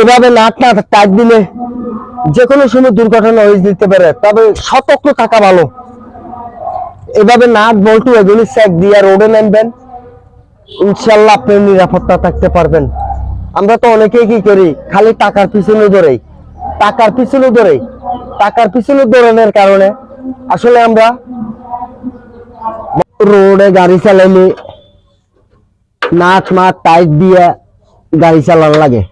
এভাবে নাট না টাইট দিলে যে কোনো সময় দুর্ঘটনা হয়ে যেতে পারে, তবে সতর্ক থাকা ভালো। এভাবে নাট বল্টু এগুলি স্যাক দিয়ে রোডে নামবেন ইনশাল্লাহ আপনি নিরাপত্তা থাকতে পারবেন। আমরা তো অনেকেই কি করি, খালি টাকার পিছনে ধরেই টাকার পিছনে ধরেই টাকার পিছনে দৌড়ানোর কারণে আসলে আমরা রোডে গাড়ি চালাইলে নাট মাট টাইট দিয়ে গাড়ি চালানো লাগে।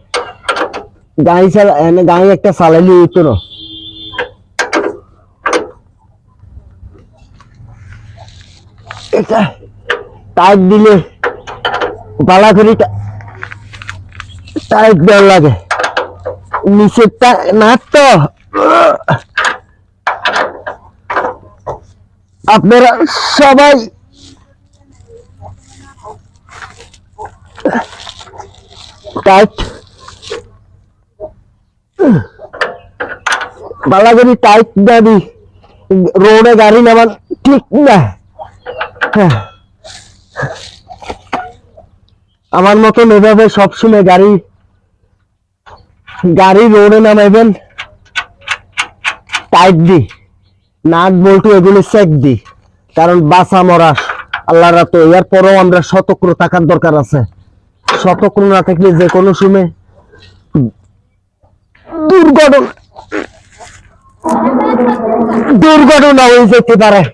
গাড়ি চালা এনে গাড়ি একটা চালাইলে উত্তর টাইট দিলে বালা করে টাইট দেওয়া লাগে। নিচেরটা তো। আপনারা সবাই টাইট। বালাগাড়ি টাইট না দি রোডে গাড়ি নামান ঠিক না। হ্যাঁ। আমার মতন এভাবে সবসময় গাড়ি গাড়ি রোডে নামাইবেন টাইট দি। নাট বল্টু এগুলো চেক দি। কারণ বাসা মরা আল্লাহ রাত এর পরেও আমরা সতর্ক থাকার দরকার আছে। সতর্ক না থাকলে যে কোনো সময় দুর্ঘটনা দুর্ঘটনা হয়ে যেতে পারে।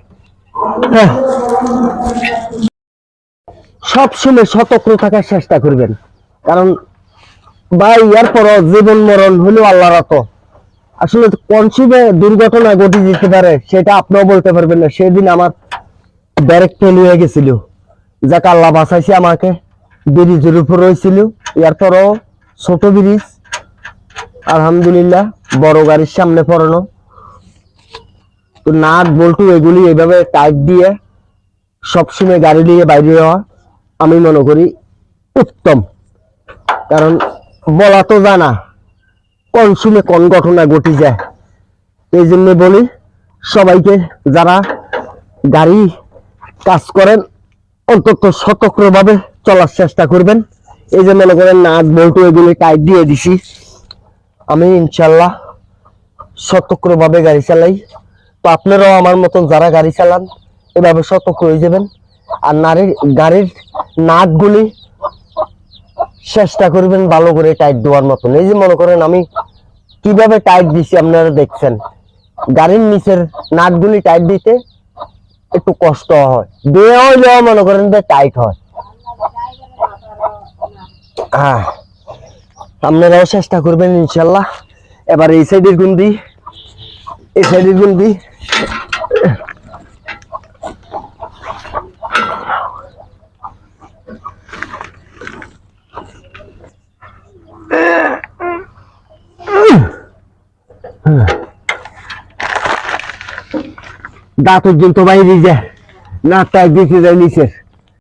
হ্যাঁ। সব সময় সতর্ক থাকার চেষ্টা করবেন। কারণ ভাই, এর পর জীবন মরণ হলো আল্লাহ রত। আসলে কোন সময় দুর্ঘটনা ঘটে যেতে পারে, সেটা আপনিও বলতে পারবেন না। সেদিন আমার ব্যারেক ফেল হয়ে গেছিল। যাক, আল্লাহ বাঁচাইছে আমাকে। ব্রিজের উপর রয়েছিল। এরপরও ছোট ব্রিজ আলহামদুলিল্লাহ, বড় গাড়ির সামনে পড়ানো। তো নাট, বল্টু এগুলি এভাবে টাইট দিয়ে সবসময় গাড়ি নিয়ে বাইরে যাওয়া আমি মনে করি উত্তম। কারণ বলা তো জানা কোন সময় কোন ঘটনা ঘটি যায়। এই জন্য বলি, সবাইকে যারা গাড়ি কাজ করেন, অন্তত সতর্কভাবে চলার চেষ্টা করবেন। এই যে মনে করেন নাট, বল্টু এগুলি টাইট দিয়ে দিছি। আমি ইনশাল্লাহ সতর্কভাবে গাড়ি চালাই। তো আপনারাও আমার মতন যারা গাড়ি চালান, এভাবে সতর্ক হয়ে যাবেন। আর নারীর, গাড়ির নাটগুলি চেষ্টা করবেন ভালো করে টাইট দেওয়ার মতন। এই যে মনে করেন আমি কীভাবে টাইট দিছি আপনারা দেখছেন। গাড়ির নিচের নাটগুলি টাইট দিতে একটু কষ্ট হয়। দেওয়া হইলেও মনে করেন যে টাইট হয়। হ্যাঁ আপনারাও চেষ্টা করবেন ইনশাল্লাহ। এবার এই সাইডের গুন্দি এই সাইডের গুন্দি দাঁত পর্যন্ত বাইরে যায়। নাকটা দিতে যায় নিচের।